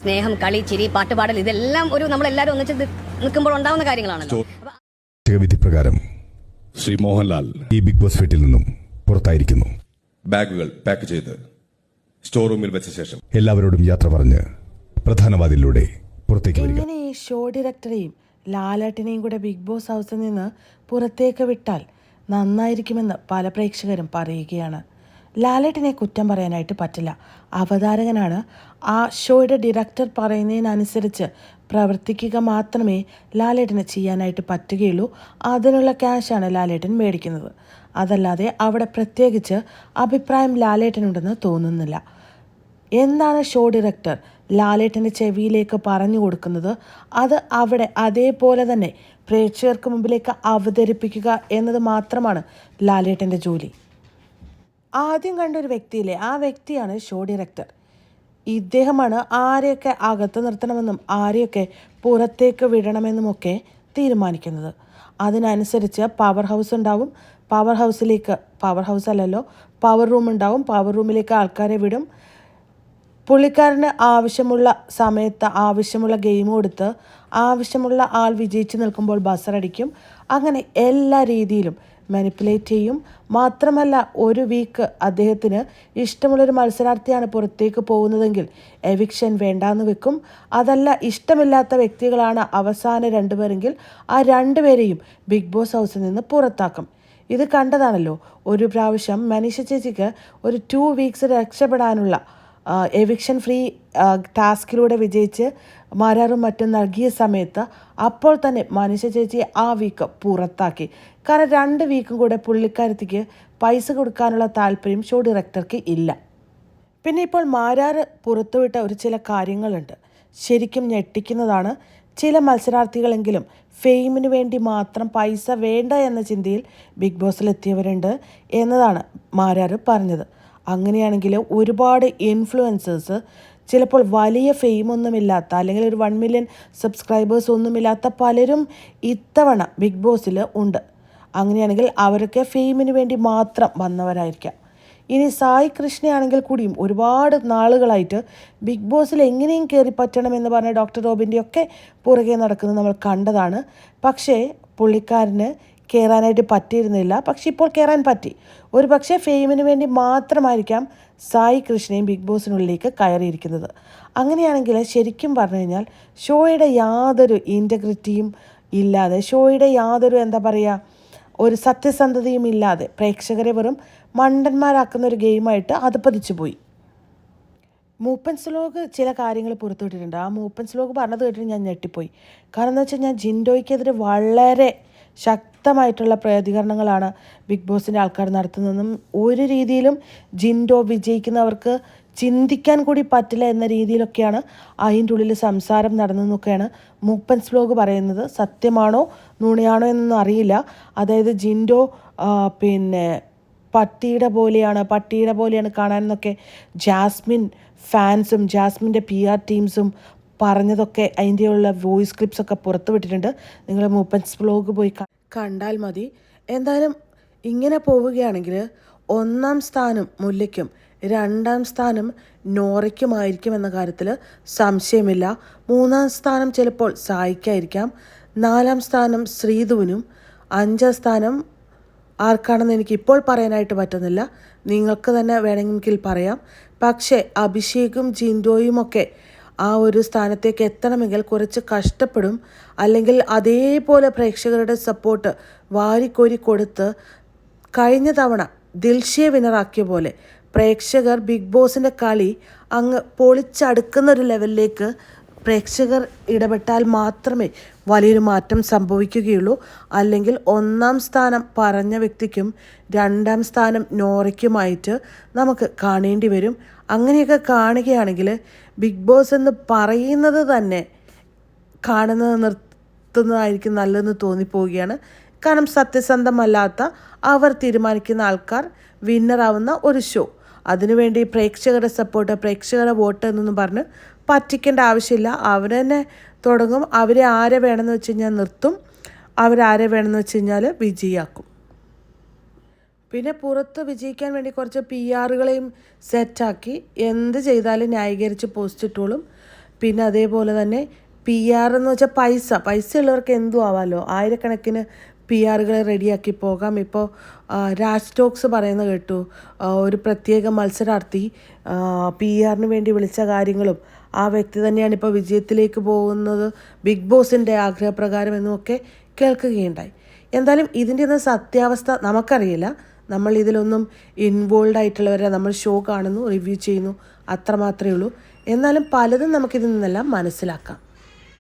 സ്നേഹം കളി ചിരി പാട്ടുപാടൽ ഇതെല്ലാം ഒരു നമ്മളെല്ലാവരും ഒന്നിച്ച് നിൽക്കുമ്പോൾ ഉണ്ടാവുന്ന കാര്യങ്ങളാണല്ലോ. അപ്പൊ വിധി പ്രകാരം ശ്രീ മോഹൻലാൽ. ഈ ബിഗ് ബോസ് വീട്ടിൽ നിന്നും പുറത്തായിരിക്കുന്നു. ബാഗുകൾ പാക്ക് ചെയ്ത് സ്റ്റോർ റൂമിൽ വെച്ച ശേഷം. എല്ലാവരോടും യാത്ര പറഞ്ഞ് പ്രധാനവാദിലൂടെ പുറത്തേക്ക് വരിക. ഇങ്ങനെ ഈ ഷോ ഡയറക്ടറെയും ലാലേട്ടനെയും കൂടെ ബിഗ് ബോസ് ഹൗസിൽ നിന്ന് പുറത്തേക്ക് വിട്ടാൽ നന്നായിരിക്കുമെന്ന് പല പ്രേക്ഷകരും പറയുകയാണ്. ലാലേട്ടനെ കുറ്റം പറയാനായിട്ട് പറ്റില്ല. അവതാരകനാണ് ആ ഷോയുടെ ഡിറക്ടർ പറയുന്നതിനനുസരിച്ച് പ്രവർത്തിക്കുക മാത്രമേ ലാലേട്ടന് ചെയ്യാനായിട്ട് പറ്റുകയുള്ളൂ. അതിനുള്ള ക്യാഷാണ് ലാലേട്ടൻ മേടിക്കുന്നത്. അതല്ലാതെ അവിടെ പ്രത്യേകിച്ച് അഭിപ്രായം ലാലേട്ടനുണ്ടെന്ന് തോന്നുന്നില്ല. എന്താണ് ഷോ ഡയറക്ടർ ലാലേട്ടന്റെ ചെവിയിലേക്ക് പറഞ്ഞു കൊടുക്കുന്നത്? അത് അവിടെ അതേപോലെ തന്നെ പ്രേക്ഷകർക്ക് മുമ്പിലേക്ക് അവതരിപ്പിക്കുക എന്നത് മാത്രമാണ് ലാലേട്ടന്റെ ജോലി. ആദ്യം കണ്ട ഒരു വ്യക്തിയിലെ ആ വ്യക്തിയാണ് ഷോ ഡയറക്ടർ ഇദ്ദേഹമാണ് ആരെയൊക്കെ അകത്ത് നിർത്തണമെന്നും ആരെയൊക്കെ പുറത്തേക്ക് വിടണമെന്നുമൊക്കെ തീരുമാനിക്കുന്നത്. അതിനനുസരിച്ച് പവർ ഹൗസ് ഉണ്ടാവും. പവർ ഹൗസിലേക്ക് പവർ ഹൗസ് അല്ലല്ലോ പവർ റൂം ഉണ്ടാവും. പവർ റൂമിലേക്ക് ആൾക്കാരെ വിടും. പുള്ളിക്കാരന് ആവശ്യമുള്ള സമയത്ത് ആവശ്യമുള്ള ഗെയിം കൊടുത്ത് ആവശ്യമുള്ള ആൾ വിജയിച്ച് നിൽക്കുമ്പോൾ ബസറടിക്കും അങ്ങനെ എല്ലാ രീതിയിലും മാനിപ്പുലേറ്റ് ചെയ്യും. മാത്രമല്ല ഒരു വീക്ക് അദ്ദേഹത്തിന് ഇഷ്ടമുള്ളൊരു മത്സരാർത്ഥിയാണ് പുറത്തേക്ക് പോകുന്നതെങ്കിൽ എവിക്ഷൻ വേണ്ടാന്ന് വെക്കും. അതല്ല ഇഷ്ടമില്ലാത്ത വ്യക്തികളാണ് അവസാന രണ്ടുപേരെങ്കിൽ ആ രണ്ടുപേരെയും ബിഗ് ബോസ് ഹൗസിൽ നിന്ന് പുറത്താക്കും. ഇത് കണ്ടതാണല്ലോ ഒരു പ്രാവശ്യം മനീഷ ചേച്ചിക്ക് ഒരു ടു വീക്സ് രക്ഷപ്പെടാനുള്ള എവിക്ഷൻ ഫ്രീ ടാസ്കിലൂടെ വിജയിച്ച് മരാറും മറ്റും നൽകിയ സമയത്ത് അപ്പോൾ തന്നെ മനുഷ്യ ചേച്ചിയെ ആ വീക്ക് പുറത്താക്കി. കാരണം രണ്ട് വീക്കും കൂടെ പുള്ളിക്കാരത്തിക്ക് പൈസ കൊടുക്കാനുള്ള താല്പര്യം ഷോ ഡയറക്ടർക്ക് ഇല്ല. പിന്നെ ഇപ്പോൾ മാരാറ് പുറത്തുവിട്ട ഒരു ചില കാര്യങ്ങളുണ്ട്. ശരിക്കും ഞെട്ടിക്കുന്നതാണ്. ചില മത്സരാർത്ഥികളെങ്കിലും ഫെയിമിന് വേണ്ടി മാത്രം പൈസ വേണ്ട എന്ന ചിന്തയിൽ ബിഗ് ബോസിലെത്തിയവരുണ്ട് എന്നതാണ് മാരാറ് പറഞ്ഞത്. അങ്ങനെയാണെങ്കിൽ ഒരുപാട് ഇൻഫ്ലുവൻസേഴ്സ് ചിലപ്പോൾ വലിയ ഫെയിമൊന്നുമില്ലാത്ത അല്ലെങ്കിൽ ഒരു വൺ മില്യൺ സബ്സ്ക്രൈബേഴ്സ് ഒന്നുമില്ലാത്ത പലരും ഇത്തവണ ബിഗ് ബോസിൽ ഉണ്ട്. അങ്ങനെയാണെങ്കിൽ അവരൊക്കെ ഫെയിമിന് വേണ്ടി മാത്രം വന്നവരായിരിക്കാം. ഇനി സായി കൃഷ്ണയാണെങ്കിൽ കൂടിയും ഒരുപാട് നാളുകളായിട്ട് ബിഗ് ബോസിൽ എങ്ങനെയും കയറി പറ്റണമെന്ന് പറഞ്ഞ ഡോക്ടർ റോബിന്റെ ഒക്കെ പുറകെ നടക്കുന്നത് നമ്മൾ കണ്ടതാണ്. പക്ഷേ പുള്ളിക്കാരന് കയറാനായിട്ട് പറ്റിയിരുന്നില്ല. പക്ഷെ ഇപ്പോൾ കയറാൻ പറ്റി. ഒരു പക്ഷേ ഫെയിമിന് വേണ്ടി മാത്രമായിരിക്കാം സായി കൃഷ്ണയും ബിഗ് ബോസിനുള്ളിലേക്ക് കയറിയിരിക്കുന്നത്. അങ്ങനെയാണെങ്കിൽ ശരിക്കും പറഞ്ഞു കഴിഞ്ഞാൽ ഷോയുടെ യാതൊരു ഇന്റഗ്രിറ്റിയും ഇല്ലാതെ ഷോയുടെ യാതൊരു എന്താ പറയുക ഒരു സത്യസന്ധതയും ഇല്ലാതെ പ്രേക്ഷകരെ വെറും മണ്ടന്മാരാക്കുന്ന ഒരു ഗെയിമായിട്ട് അത് പതിച്ചു പോയി. മൂപ്പൻ സ്ലോഗ് ചില കാര്യങ്ങൾ പുറത്തുവിട്ടിട്ടുണ്ട് ആ മൂപ്പൻ സ്ലോഗ് പറഞ്ഞത് കേട്ടിട്ട് ഞാൻ ഞെട്ടിപ്പോയി. കാരണം എന്താ വെച്ചാൽ ഞാൻ ജിൻഡോയ്ക്കെതിരെ വളരെ ശക്തമായിട്ടുള്ള പ്രതികരണങ്ങളാണ് ബിഗ് ബോസിന്റെ ആൾക്കാർ നടത്തുന്നതെന്നും ഒരു രീതിയിലും ജിൻഡോ വിജയിക്കുന്നവർക്ക് ചിന്തിക്കാൻ കൂടി പറ്റില്ല എന്ന രീതിയിലൊക്കെയാണ് അതിന്റെ ഉള്ളിൽ സംസാരം നടന്നതെന്നൊക്കെയാണ് മൂപ്പൻസ് ബ്ലോഗ് പറയുന്നത്. സത്യമാണോ നുണയാണോ എന്നൊന്നും അറിയില്ല. അതായത് ജിൻഡോ പിന്നെ പട്ടിയുടെ പോലെയാണ് പട്ടിയുടെ പോലെയാണ് കാണാനെന്നൊക്കെ ജാസ്മിൻ ഫാൻസും ജാസ്മിന്റെ പി ആർ ടീംസും പറഞ്ഞതൊക്കെ അതിന്റെയുള്ള വോയിസ് ക്ലിപ്സൊക്കെ പുറത്തുവിട്ടിട്ടുണ്ട്. പുറത്തു നിങ്ങൾ മൂപ്പൻസ് ബ്ലോഗ് പോയി കണ്ടാൽ മതി. എന്തായാലും ഇങ്ങനെ പോവുകയാണെങ്കിൽ ഒന്നാം സ്ഥാനം മുല്ലയ്ക്കും രണ്ടാം സ്ഥാനം നോറയ്ക്കുമായിരിക്കും എന്ന കാര്യത്തിൽ സംശയമില്ല. മൂന്നാം സ്ഥാനം ചിലപ്പോൾ സായിക്കായിരിക്കാം. നാലാം സ്ഥാനം ശ്രീധുവിനും അഞ്ചാം സ്ഥാനം ആർക്കാണെന്ന് എനിക്ക് ഇപ്പോൾ പറയാനായിട്ട് പറ്റുന്നില്ല. നിങ്ങൾക്ക് തന്നെ വേണമെങ്കിൽ പറയാം. പക്ഷേ അഭിഷേകും ജിൻഡോയും ഒക്കെ ആ ഒരു സ്ഥാനത്തേക്ക് എത്തണമെങ്കിൽ കുറച്ച് കഷ്ടപ്പെടും. അല്ലെങ്കിൽ അതേപോലെ പ്രേക്ഷകരുടെ സപ്പോർട്ട് വാരിക്കോരി കൊടുത്ത് കഴിഞ്ഞ തവണ ദിൽഷയെ വിനറാക്കിയ പോലെ പ്രേക്ഷകർ ബിഗ് ബോസിന്റെ കളി അങ്ങ് പൊളിച്ചടുക്കുന്ന ഒരു ലെവലിലേക്ക് പ്രേക്ഷകർ ഇടപെട്ടാൽ മാത്രമേ വലിയൊരു മാറ്റം സംഭവിക്കുകയുള്ളൂ. അല്ലെങ്കിൽ ഒന്നാം സ്ഥാനം പറഞ്ഞ വ്യക്തിക്കും രണ്ടാം സ്ഥാനം നോറയ്ക്കുമായിട്ട് നമുക്ക് കാണേണ്ടി വരും. അങ്ങനെയൊക്കെ കാണുകയാണെങ്കിൽ ബിഗ് ബോസ് എന്ന് പറയുന്നത് തന്നെ കാണുന്നത് നിർത്തുന്നതായിരിക്കും നല്ലതെന്ന് തോന്നിപ്പോവുകയാണ്. കാരണം സത്യസന്ധമല്ലാത്ത അവർ തീരുമാനിക്കുന്ന ആൾക്കാർ വിന്നറാവുന്ന ഒരു ഷോ. അതിനുവേണ്ടി പ്രേക്ഷകരുടെ സപ്പോർട്ട് പ്രേക്ഷകരുടെ വോട്ട് എന്നൊന്നും പറഞ്ഞ് പറ്റിക്കേണ്ട ആവശ്യമില്ല. അവർ തന്നെ തുടങ്ങും. അവരെ ആരെ വേണമെന്ന് വെച്ച് കഴിഞ്ഞാൽ നിർത്തും. അവരാരെ വേണമെന്ന് വെച്ച് കഴിഞ്ഞാൽ വിജയിയാക്കും. പിന്നെ പുറത്ത് വിജയിക്കാൻ വേണ്ടി കുറച്ച് പി ആറുകളെയും സെറ്റാക്കി എന്ത് ചെയ്താലും ന്യായീകരിച്ച് പോസ്റ്റ് ഇട്ടോളും. പിന്നെ അതേപോലെ തന്നെ പി ആർ എന്ന് വെച്ചാൽ പൈസ. പൈസ ഉള്ളവർക്ക് എന്തും ആവാമല്ലോ ആയിരക്കണക്കിന് പി ആറുകളെ റെഡിയാക്കി പോകാം. ഇപ്പോൾ രാജ് സ്റ്റോക്സ് പറയുന്നത് കേട്ടു. ഒരു പ്രത്യേക മത്സരാർത്ഥി പി ആറിന് വേണ്ടി വിളിച്ച കാര്യങ്ങളും ആ വ്യക്തി തന്നെയാണ് ഇപ്പോൾ വിജയത്തിലേക്ക് പോകുന്നത്. ബിഗ് ബോസിന്റെ ആഗ്രഹപ്രകാരം എന്നൊക്കെ കേൾക്കുകയുണ്ടായി. എന്തായാലും ഇതിന്റെ ഒന്നും സത്യാവസ്ഥ നമുക്കറിയില്ല. നമ്മൾ ഇതിലൊന്നും ഇൻവോൾവ് ആയിട്ടുള്ളവരെ നമ്മൾ ഷോ കാണുന്നു റിവ്യൂ ചെയ്യുന്നു അത്ര മാത്രമേ ഉള്ളൂ എന്നാലും പലതും നമുക്കിതിൽ നിന്നെല്ലാം മനസ്സിലാക്കാം.